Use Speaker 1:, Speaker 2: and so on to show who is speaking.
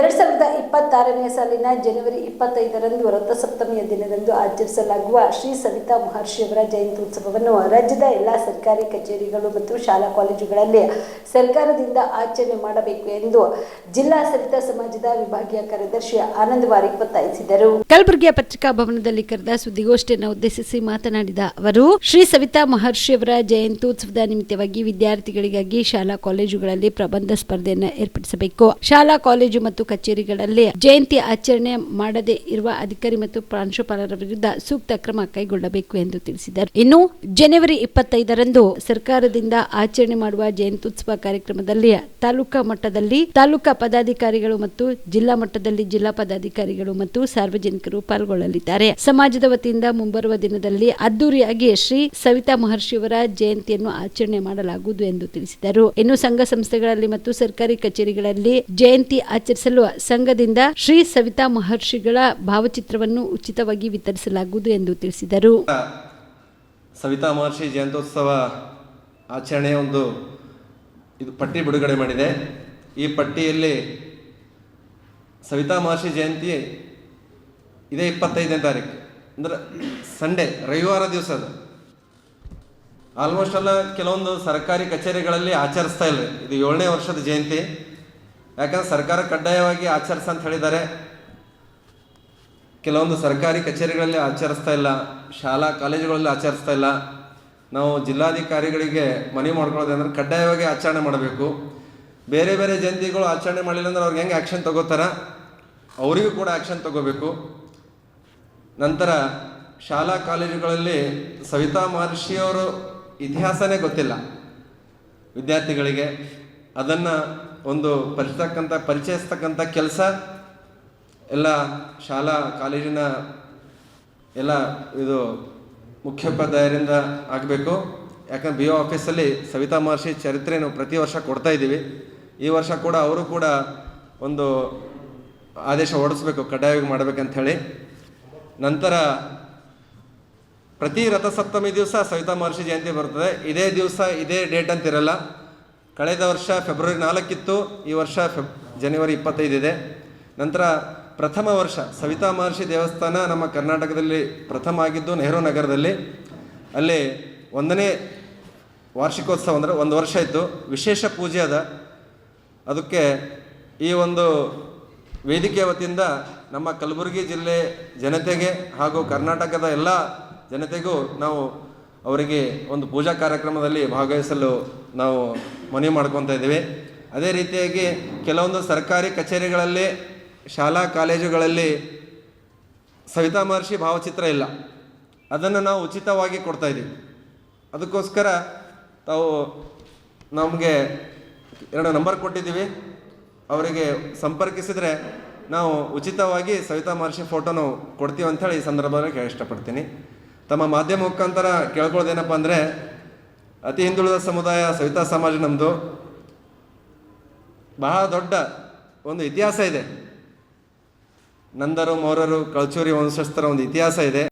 Speaker 1: ಎರಡ್ ಸಾವಿರದ ಇಪ್ಪತ್ತಾರನೇ ಸಾಲಿನ ಜನವರಿ ಇಪ್ಪತ್ತೈದರಂದು ರಥಸಪ್ತಮಿಯ ದಿನದಂದು ಆಚರಿಸಲಾಗುವ ಶ್ರೀ ಸವಿತಾ ಮಹರ್ಷಿಯವರ ಜಯಂತ್ಯುತ್ಸವವನ್ನು ರಾಜ್ಯದ ಎಲ್ಲ ಸರ್ಕಾರಿ ಕಚೇರಿಗಳು ಮತ್ತು ಶಾಲಾ ಕಾಲೇಜುಗಳಲ್ಲಿ ಸರ್ಕಾರದಿಂದ ಆಚರಣೆ ಮಾಡಬೇಕು ಎಂದು ಜಿಲ್ಲಾ ಸವಿತಾ ಸಮಾಜದ ವಿಭಾಗೀಯ ಕಾರ್ಯದರ್ಶಿ ಆನಂದ್ ವಾರಿಕ್ ಒತ್ತಾಯಿಸಿದರು. ಕಲಬುರಗಿಯ ಪತ್ರಿಕಾ ಭವನದಲ್ಲಿ ಕರೆದ ಸುದ್ದಿಗೋಷ್ಠಿಯನ್ನು ಉದ್ದೇಶಿಸಿ ಮಾತನಾಡಿದ ಅವರು, ಶ್ರೀ ಸವಿತಾ ಮಹರ್ಷಿಯವರ ಜಯಂತ್ಯುತ್ಸವದ ನಿಮಿತ್ತವಾಗಿ ವಿದ್ಯಾರ್ಥಿಗಳಿಗಾಗಿ ಶಾಲಾ ಕಾಲೇಜುಗಳಲ್ಲಿ ಪ್ರಬಂಧ ಸ್ಪರ್ಧೆಯನ್ನು ಏರ್ಪಡಿಸಬೇಕು. ಶಾಲಾ, ಕಾಲೇಜು ಮತ್ತು ಕಚೇರಿಗಳಲ್ಲಿ ಜಯಂತಿ ಆಚರಣೆ ಮಾಡದೇ ಇರುವ ಅಧಿಕಾರಿ ಮತ್ತು ಪ್ರಾಂಶುಪಾಲರ ವಿರುದ್ಧ ಸೂಕ್ತ ಕ್ರಮ ಕೈಗೊಳ್ಳಬೇಕು ಎಂದು ತಿಳಿಸಿದರು. ಇನ್ನು ಜನವರಿ ಇಪ್ಪತ್ತೈದರಂದು ಸರ್ಕಾರದಿಂದ ಆಚರಣೆ ಮಾಡುವ ಜಯಂತ್ಯುತ್ಸವ ಕಾರ್ಯಕ್ರಮದಲ್ಲಿ ತಾಲೂಕಾ ಮಟ್ಟದಲ್ಲಿ ತಾಲೂಕಾ ಪದಾಧಿಕಾರಿಗಳು ಮತ್ತು ಜಿಲ್ಲಾ ಮಟ್ಟದಲ್ಲಿ ಜಿಲ್ಲಾ ಪದಾಧಿಕಾರಿಗಳು ಮತ್ತು ಸಾರ್ವಜನಿಕರು ಪಾಲ್ಗೊಳ್ಳಲಿದ್ದಾರೆ. ಸಮಾಜದ ವತಿಯಿಂದ ಮುಂಬರುವ ದಿನದಲ್ಲಿ ಅದ್ದೂರಿಯಾಗಿ ಶ್ರೀ ಸವಿತಾ ಮಹರ್ಷಿಯವರ ಜಯಂತಿಯನ್ನು ಆಚರಣೆ ಮಾಡಲಾಗುವುದು ಎಂದು ತಿಳಿಸಿದರು. ಇನ್ನು ಸಂಘ ಸಂಸ್ಥೆಗಳಲ್ಲಿ ಮತ್ತು ಸರ್ಕಾರಿ ಕಚೇರಿಗಳಲ್ಲಿ ಜಯಂತಿ ಆಚರಿಸಲು ಸಂಘದಿಂದ ಶ್ರೀ ಸವಿತಾ ಮಹರ್ಷಿಗಳ ಭಾವಚಿತ್ರವನ್ನು ಉಚಿತವಾಗಿ ವಿತರಿಸಲಾಗುವುದು ಎಂದು ತಿಳಿಸಿದರು.
Speaker 2: ಸವಿತಾ ಮಹರ್ಷಿ ಜಯಂತ್ಯೋತ್ಸವ ಆಚರಣೆಯ ಒಂದು ಇದು ಪಟ್ಟಿ ಬಿಡುಗಡೆ ಮಾಡಿದೆ. ಈ ಪಟ್ಟಿಯಲ್ಲಿ ಸವಿತಾ ಮಹರ್ಷಿ ಜಯಂತಿ ಇದೇ ಇಪ್ಪತ್ತೈದನೇ ತಾರೀಕು ಅಂದರೆ ಸಂಡೇ, ರವಿವಾರ ದಿವಸ ಅದು. ಆಲ್ಮೋಸ್ಟ್ ಎಲ್ಲ ಕೆಲವೊಂದು ಸರ್ಕಾರಿ ಕಚೇರಿಗಳಲ್ಲಿ ಆಚರಿಸ್ತಾ ಇಲ್ಲ. ಇದು ಏಳನೇ ವರ್ಷದ ಜಯಂತಿ. ಯಾಕಂದ್ರೆ ಸರ್ಕಾರ ಕಡ್ಡಾಯವಾಗಿ ಆಚರಿಸ ಅಂತ ಹೇಳಿದ್ದಾರೆ. ಕೆಲವೊಂದು ಸರ್ಕಾರಿ ಕಚೇರಿಗಳಲ್ಲಿ ಆಚರಿಸ್ತಾ ಇಲ್ಲ, ಶಾಲಾ ಕಾಲೇಜುಗಳಲ್ಲಿ ಆಚರಿಸ್ತಾ ಇಲ್ಲ. ನಾವು ಜಿಲ್ಲಾಧಿಕಾರಿಗಳಿಗೆ ಮನವಿ ಮಾಡ್ಕೊಳ್ಳೋದಂದ್ರೆ ಕಡ್ಡಾಯವಾಗಿ ಆಚರಣೆ ಮಾಡಬೇಕು. ಬೇರೆ ಬೇರೆ ಜಯಂತಿಗಳು ಆಚರಣೆ ಮಾಡಲಿಲ್ಲ ಅಂದ್ರೆ ಅವ್ರಿಗೆ ಹೆಂಗೆ ಆ್ಯಕ್ಷನ್ ತಗೋತಾರ? ಅವರಿಗೂ ಕೂಡ ಆ್ಯಕ್ಷನ್ ತಗೋಬೇಕು. ನಂತರ ಶಾಲಾ ಕಾಲೇಜುಗಳಲ್ಲಿ ಸವಿತಾ ಮಹರ್ಷಿಯವರು ಇತಿಹಾಸನೇ ಗೊತ್ತಿಲ್ಲ ವಿದ್ಯಾರ್ಥಿಗಳಿಗೆ. ಅದನ್ನು ಒಂದು ಪರಿಸ್ತಕ್ಕಂಥ ಪರಿಚಯಿಸ್ತಕ್ಕಂಥ ಕೆಲಸ ಎಲ್ಲ ಶಾಲಾ, ಕಾಲೇಜಿನ ಎಲ್ಲ ಇದು ಮುಖ್ಯೋಪಾಧ್ಯಾಯರಿಂದ ಆಗಬೇಕು. ಯಾಕಂದ್ರೆ ಬಿ ಒ ಆಫೀಸಲ್ಲಿ ಸವಿತಾ ಮಹರ್ಷಿ ಚರಿತ್ರೆಯನ್ನು ಪ್ರತಿ ವರ್ಷ ಕೊಡ್ತಾ ಇದ್ದೀವಿ. ಈ ವರ್ಷ ಕೂಡ ಅವರು ಕೂಡ ಒಂದು ಆದೇಶ ಹೊರಡಿಸ್ಬೇಕು, ಕಡ್ಡಾಯವಾಗಿ ಮಾಡ್ಬೇಕಂತ ಹೇಳಿ ನಂತರ ಪ್ರತಿ ರಥಸಪ್ತಮಿ ದಿವಸ ಸವಿತಾ ಮಹರ್ಷಿ ಜಯಂತಿ ಬರ್ತದೆ. ಇದೇ ದಿವಸ ಇದೇ ಡೇಟ್ ಅಂತ ಇರಲ್ಲ ಕಳೆದ ವರ್ಷ ಫೆಬ್ರವರಿ ನಾಲ್ಕಿತ್ತು, ಈ ವರ್ಷ ಫೆಬ್, ಜನವರಿ ಇಪ್ಪತ್ತೈದಿದೆ. ನಂತರ ಪ್ರಥಮ ವರ್ಷ ಸವಿತಾ ಮಹರ್ಷಿ ದೇವಸ್ಥಾನ ನಮ್ಮ ಕರ್ನಾಟಕದಲ್ಲಿ ಪ್ರಥಮ ಆಗಿದ್ದು ನೆಹರು ನಗರದಲ್ಲಿ. ಅಲ್ಲಿ ಒಂದನೇ ವಾರ್ಷಿಕೋತ್ಸವ ಅಂದರೆ ಒಂದು ವರ್ಷ ಇತ್ತು. ವಿಶೇಷ ಪೂಜೆ ಅದ. ಅದಕ್ಕೆ ಈ ಒಂದು ವೇದಿಕೆ ವತಿಯಿಂದ ನಮ್ಮ ಕಲಬುರಗಿ ಜಿಲ್ಲೆ ಜನತೆಗೆ ಹಾಗೂ ಕರ್ನಾಟಕದ ಎಲ್ಲ ಜನತೆಗೂ ನಾವು ಅವರಿಗೆ ಒಂದು ಪೂಜಾ ಕಾರ್ಯಕ್ರಮದಲ್ಲಿ ಭಾಗವಹಿಸಲು ನಾವು ಮನವಿ ಮಾಡ್ಕೊತಾ ಇದ್ದೀವಿ. ಅದೇ ರೀತಿಯಾಗಿ ಕೆಲವೊಂದು ಸರ್ಕಾರಿ ಕಚೇರಿಗಳಲ್ಲಿ, ಶಾಲಾ ಕಾಲೇಜುಗಳಲ್ಲಿ ಸವಿತಾ ಮಹರ್ಷಿ ಭಾವಚಿತ್ರ ಇಲ್ಲ. ಅದನ್ನು ನಾವು ಉಚಿತವಾಗಿ ಕೊಡ್ತಾ ಇದ್ದೀವಿ. ಅದಕ್ಕೋಸ್ಕರ ತಾವು ನಮಗೆ ಎರಡು ನಂಬರ್ ಕೊಟ್ಟಿದ್ದೀವಿ. ಅವರಿಗೆ ಸಂಪರ್ಕಿಸಿದರೆ ನಾವು ಉಚಿತವಾಗಿ ಸವಿತಾ ಮಹರ್ಷಿ ಫೋಟೋ ಕೊಡ್ತೀವಿ ಅಂಥೇಳಿ ಈ ಸಂದರ್ಭದಲ್ಲಿ ಕೇಳಿ ಇಷ್ಟಪಡ್ತೀನಿ ತಮ್ಮ ಮಾಧ್ಯಮ ಮುಖಾಂತರ ಕೇಳ್ಕೊಳ್ಳೋದೇನಪ್ಪ ಅಂದರೆ ಅತಿ ಹಿಂದುಳಿದ ಸಮುದಾಯ ಸವಿತಾ ಸಮಾಜ ನಮ್ಮದು ಬಹಳ ದೊಡ್ಡ ಒಂದು ಇತಿಹಾಸ ಇದೆ. ನಂದರು ಮೌರ್ಯರು ಕಳಚೂರಿ ವಂಶಸ್ಥರ ಒಂದು ಇತಿಹಾಸ ಇದೆ.